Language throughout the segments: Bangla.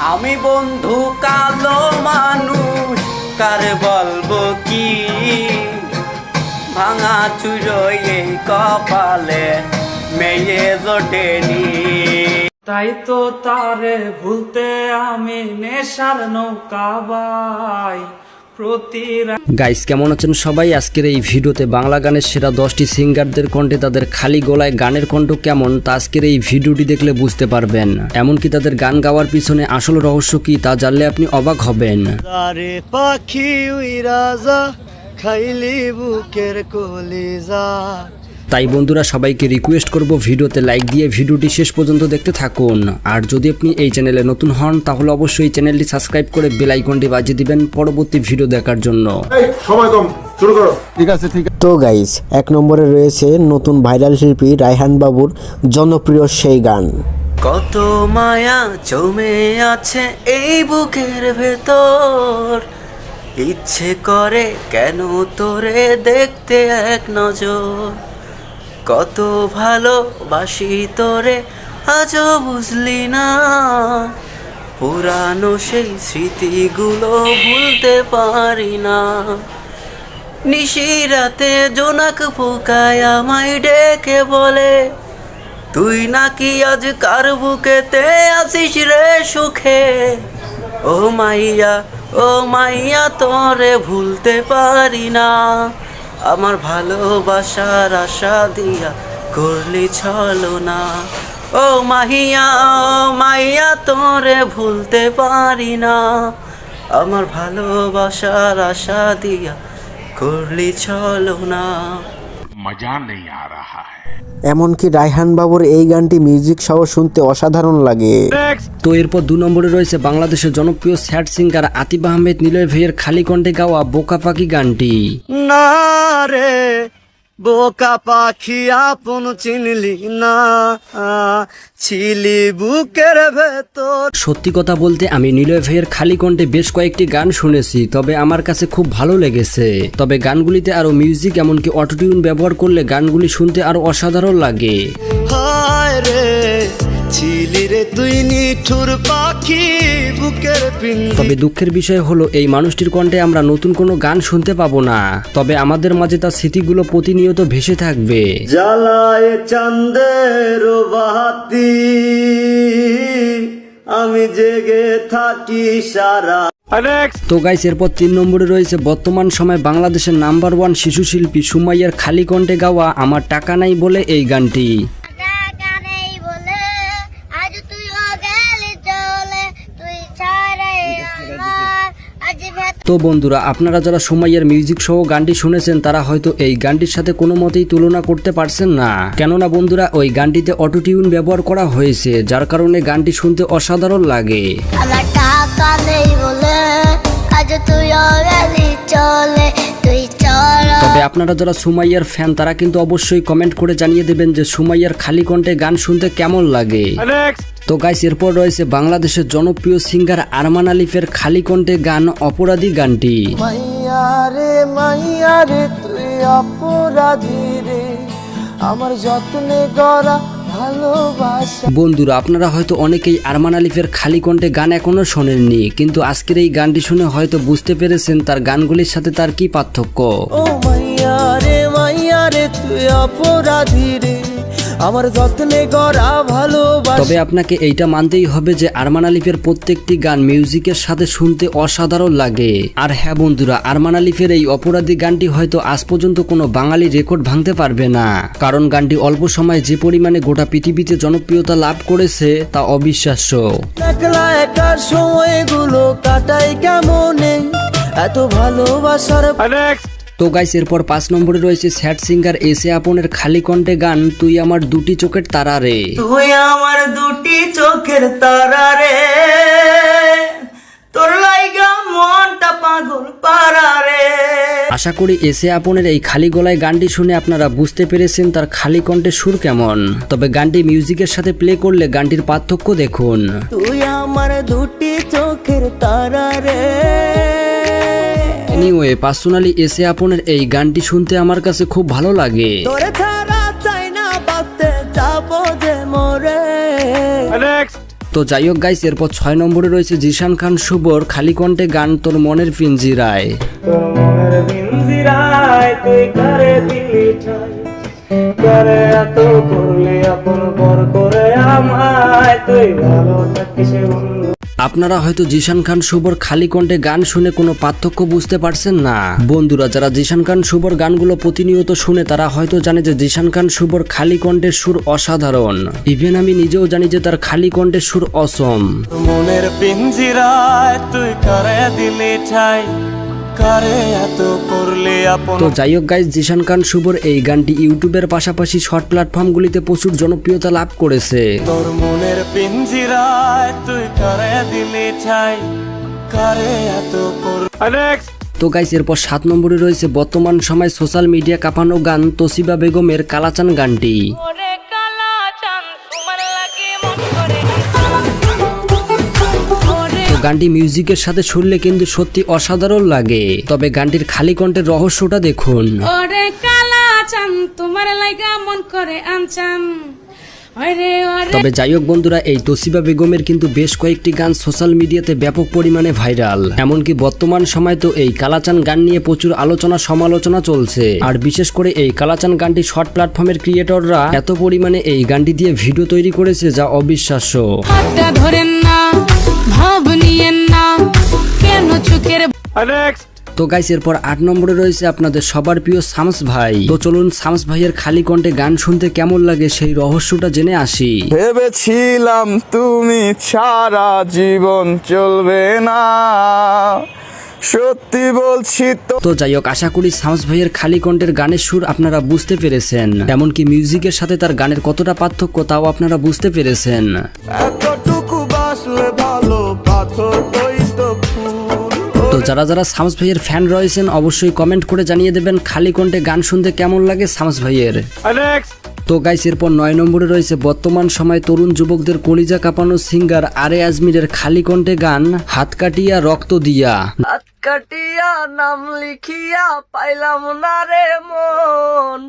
আমি বন্ধু কালো মানুষ, কার বলব কি? ভাঙা চুরো এই কপালে মেয়ে জোটেনি তাই তো তারে ভুলতে আমি নেশার নৌকা বাই। গাইস কেমন আছেন সবাই? আজকের এই ভিডিওতে বাংলা গানের সেরা দশটি সিঙ্গারদের কণ্ঠে তাদের খালি গলায় গানের কণ্ঠ কেমন তা আজকের এই ভিডিওটি দেখলে বুঝতে পারবেন। এমনকি তাদের গান গাওয়ার পিছনে আসল রহস্য কি তা জানলে আপনি অবাক হবেন। আরে পাখি উইরাজা খাইলি বুকের কলিজা। তাই বন্ধুরা সবাইকে রিকোয়েস্ট করব ভিডিওতে লাইক দিয়ে ভিডিওটি শেষ পর্যন্ত দেখতে থাকুন। আর যদি আপনি এই চ্যানেলে নতুন হন তাহলে অবশ্যই চ্যানেলটি সাবস্ক্রাইব করে বেল আইকনটি বাজিয়ে দিবেন পরবর্তী ভিডিও দেখার জন্য। এই সময় কম শুরু করো। তো গাইস এক নম্বরে রয়েছে নতুন ভাইরাল শিল্পী রায়হান বাবুর জনপ্রিয় সেই গান। কত মায়া জমে আছে এই বুকের ভেতর। ইচ্ছে করে কেন তোরে দেখতে এক নজর? কত ভালোবাসি তোরে, আজও বুঝলি না। পুরানো সেই স্মৃতিগুলো ভুলতে পারি না। নিশিরাতে জোনাক পোকায় আমায় ডেকে বলে, তুই নাকি আজ কার বুকেতে আসিস রে সুখে? ও মাইয়া ও মাইয়া, তোরে ভুলতে পারি না। আমার ভালোবাসার আশা দিয়া করলি ছলো না। ও মাহিয়া মাইয়া তোরে ভুলতে পারি না। আমার ভালোবাসার আশা দিয়া করলি ছলো না। মজা নেই আ এমনকি রায়হান বাবুর এই গানটি মিউজিক সহ শুনতে অসাধারণ লাগে। তো এরপর দু নম্বরে রয়েছে বাংলাদেশের জনপ্রিয় স্যাড সিঙ্গার আতিফ আহমেদ নিলয় ভাইয়ের খালি কণ্ঠে গাওয়া বোকা পাখি গানটি। না রে বোকা পাখি আপন চিনলি না ছিলি বুকের ভেতর। সত্যি কথা বলতে আমি নীলয় ভাইয়ের খালি কণ্ঠে বেশ কয়েকটি গান শুনেছি তবে আমার কাছে খুব ভালো লেগেছে। তবে গানগুলিতে আরও মিউজিক এমনকি অটোটিউন ব্যবহার করলে গানগুলি শুনতে আরও অসাধারণ লাগে। হায় রে ছিলি রে তুই নিঠুর পাখি বুকের তবে দুঃখের বিষয় হলো এই মানুষটির কণ্ঠে আমরা নতুন কোনো গান শুনতে পাবো না। তবে আমাদের মাঝে তার স্মৃতিগুলো প্রতিনিয়ত ভেসে থাকবে। জ্বালায় চান্দের বাতি আমি জেগে থাকি সারা। তো গাইস এরপর তিন নম্বরে রয়েছে বর্তমান সময় বাংলাদেশের নাম্বার ওয়ান শিশু শিল্পী সুমাইয়ার খালি কণ্ঠে গাওয়া আমার টাকা নাই বলে এই গানটি। তো বন্ধুরা, আপনারা যারা সুমাইয়ার মিউজিক সহ গানটি শুনেছেন, তারা হয়তো এই গানটির সাথে কোনো মতেই তুলনা করতে পারছেন না। কেননা বন্ধুরা, ওই গানটিতে অটোটিউন ব্যবহার করা হয়েছে, যার কারণে গানটি শুনতে অসাধারণ লাগে। তুই চলে, তুই তবে আপনারা যারা সুমাইয়ার ফ্যান তারা কিন্তু অবশ্যই কমেন্ট করে জানিয়ে দেবেন যে সুমাইয়ার খালি কণ্ঠে গান শুনতে কেমন লাগে। তো গাইস এরপর রয়েছে বাংলাদেশের জনপ্রিয় সিঙ্গার আরমান আলিফের খালি কণ্ঠে গান অপরাধী গানটি। মাইয়া রে মাইয়া রে তুই অপরাধী রে। আমার যত্নে গড়া বন্ধুরা আপনারা হয়তো অনেকেই আরমান আলিফের খালি কণ্ঠে গান এখনও শোনেননি কিন্তু আজকের এই গানটি শুনে হয়তো বুঝতে পেরেছেন তার গানগুলির সাথে তার কি পার্থক্য। ও মাইয়া রে মাইয়া রে তুই অপরাধী রে। আমার যত্নে গড়া ভালোবাসা। তবে আপনাকে এইটা মানতেই হবে যে আরমান আলিফের প্রত্যেকটি গান মিউজিকের সাথে শুনতে অসাধারণ লাগে। আর হ্যাঁ বন্ধুরা আরমান আলিফের এই অপরাধী গানটি হয়তো আজ পর্যন্ত কোনো বাঙালি রেকর্ড ভাঙতে পারবে না। কারণ গানটি অল্প সময়ে যে পরিমাণে গোটা পৃথিবীতে জনপ্রিয়তা লাভ করেছে তা অবিশ্বাস্য। একলা একা সময়গুলো কাটাই কেমনে? এত ভালোবাসার তো গাইস এরপর পাঁচ নম্বরে রয়েছে স্যাড সিঙ্গার এসে আপনের খালি কণ্ঠে গান তুই আমার দুটি চোখের তারা রে। তুই আমার দুটি চোখের তারা রে। তোর লাইগা মনটা পাগল পারা রে। আশা করি এসে আপনের এই খালি গলায় গানটি শুনে আপনারা বুঝতে পেরেছেন তার খালি কণ্ঠে সুর কেমন। তবে গানটি মিউজিকের সাথে প্লে করলে গানটির পার্থক্য দেখুন। তুই আমার দুটি চোখের তারা রে। এনিওয়ে পার্সোনালি এসে আপনের এই গানটি শুনতে আমার কাছে খুব ভালো লাগে। তোরে ছাড়া চাই না বাঁচতে যাব যে মোরে। তো যাই হোক গাইস এরপর ছয় নম্বরে রয়েছে জিশান খান শুভর খালি কণ্ঠে গান তোর মনের পিঞ্জিরায় তুই করে আপনারা হয়তো জিশান খান শুভর খালি কণ্ঠে গান শুনে কোনো পার্থক্য বুঝতে পারছেন না। বন্ধুরা, যারা জিশান খান শুভর গানগুলো প্রতিনিয়ত শুনে, তারা হয়তো জানে যে জিশান খান শুভর খালি কণ্ঠের সুর অসাধারণ। ইভেন আমি নিজেও জানি যে তার খালি কণ্ঠের সুর অসম। মনের পিঞ্জিরায় তুই করে দিলি ঠাই। করে এত করলি আপন তো যাই হোক গাইজ জিশান খান শুভর এই গানটি ইউটিউবের পাশাপাশি শর্ট প্ল্যাটফর্মগুলিতে প্রচুর জনপ্রিয়তা লাভ করেছে। তোর মনের পিঞ্জিরায় তুই করে দিলি করে এত কর তো গাইস এরপর সাত নম্বরে রয়েছে বর্তমান সময় সোশ্যাল মিডিয়া কাঁপানো গান তোসিবা বেগমের কালাচান গানটি। গানটি মিউজিকের সাথে শুনলে কিন্তু সত্যি অসাধারণ লাগে। তবে গানটির খালি কণ্ঠের রহস্যটা দেখুন। ওরে কালা চান তোমার লাইগা মন করে আনচান ওরে ওরে তবে যাই হোক বন্ধুরা এই তসিবা বেগমের কিন্তু বেশ কয়েকটি গান সোশ্যাল মিডিয়াতে ব্যাপক পরিমাণে ভাইরাল। এমনকি বর্তমান সময় তো এই কালাচান গান নিয়ে প্রচুর আলোচনা সমালোচনা চলছে। আর বিশেষ করে এই কালাচান গানটি শর্ট প্ল্যাটফর্মের ক্রিয়েটররা এত পরিমাণে এই গানটি দিয়ে ভিডিও তৈরি করেছে যা অবিশ্বাস্য। ধরেন না ভাব নিয়েন না। কেন চোখের তো গাইস এরপর আট নম্বরে রয়েছে আপনাদের সবার প্রিয় শামস ভাই। তো চলুন শামস ভাইয়ের খালি কণ্ঠে গান শুনতে কেমন লাগে সেই রহস্যটা জেনে আসি। ভেবেছিলাম তুমি ছাড়া জীবন চলবে না। সত্যি বলছি তো যাই হোক আশা করি শামস ভাইয়ের খালি কণ্ঠের গানের সুর আপনারা বুঝতে পেরেছেন। এমনকি মিউজিকের সাথে তার গানের কতটা পার্থক্য তাও আপনারা বুঝতে পেরেছেন। এতটুকু ভালো পাথর তুই তো ফুল। তো যারা যারা শামস ভাইয়ের ফ্যান রয়েছেন অবশ্যই কমেন্ট করে জানিয়ে দেবেন খালি কণ্ঠে গান শুনতে কেমন লাগে শামস ভাইয়ের। তো গাইস এরপর নয় নম্বরে রয়েছে বর্তমান সময় তরুণ যুবকদের কলিজা কাঁপানো সিঙ্গার আরে আজমিরের খালি কণ্ঠে গান হাত কাটিয়া রক্ত দিয়া। হাত কাটিয়া নাম লিখিয়া পাইলাম না রে মন।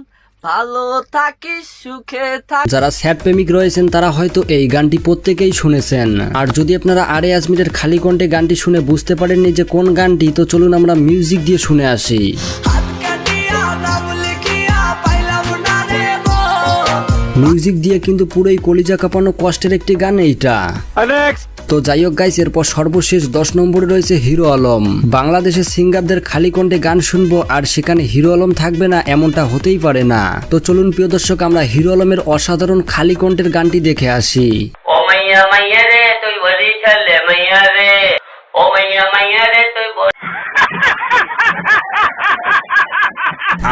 ভালো থাকিস সুখে থাক। যারা স্যাড প্রেমিক রয়েছেন তারা হয়তো এই গানটি প্রত্যেকেই শুনেছেন। আর যদি আপনারা আরে আজমিরের খালি কণ্ঠে গানটি শুনে বুঝতে পারেননি যে কোন গানটি তো চলুন আমরা মিউজিক দিয়ে শুনে আসি। মিউজিক দিয়ে কিন্তু পুরোই কলিজা কাঁপানো কষ্টের একটি গান এইটা। তো যাই হোক গাইস এরপর সর্বশেষ দশ নম্বরে রয়েছে হিরো আলম। বাংলাদেশের সিঙ্গারদের খালি কণ্ঠে গান শুনব আর সেখানে হিরো আলম থাকবে না এমনটা হতেই পারে না। তো চলুন প্রিয় দর্শক, আমরা হিরো আলমের অসাধারণ খালি কণ্ঠের গানটি দেখে আসি। মাইয়া রে, তুই বলি মাইয়া রে। ও মাইয়া মাইয়া রে, তুই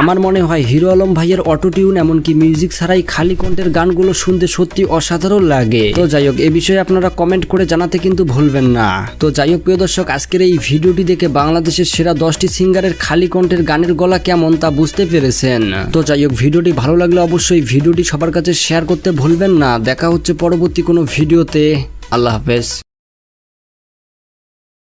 আমার মনে হয় হিরো আলম ভাইয়ের অটোটিউন এমনকি মিউজিক ছাড়াই খালি কণ্ঠের গানগুলো শুনতে সত্যি অসাধারণ লাগে। তো যাই হোক, এ বিষয়ে আপনারা কমেন্ট করে জানাতে কিন্তু ভুলবেন না। তো যাই হোক, প্রিয় দর্শক, আজকের এই ভিডিওটি দেখে বাংলাদেশের সেরা দশটি সিঙ্গারের খালি কণ্ঠের গানের গলা কেমন তা বুঝতে পেরেছেন। তো যাই হোক, ভিডিওটি ভালো লাগলে অবশ্যই ভিডিওটি সবার কাছে শেয়ার করতে ভুলবেন না। দেখা হচ্ছে পরবর্তী কোনো ভিডিওতে। আল্লাহ হাফেজ।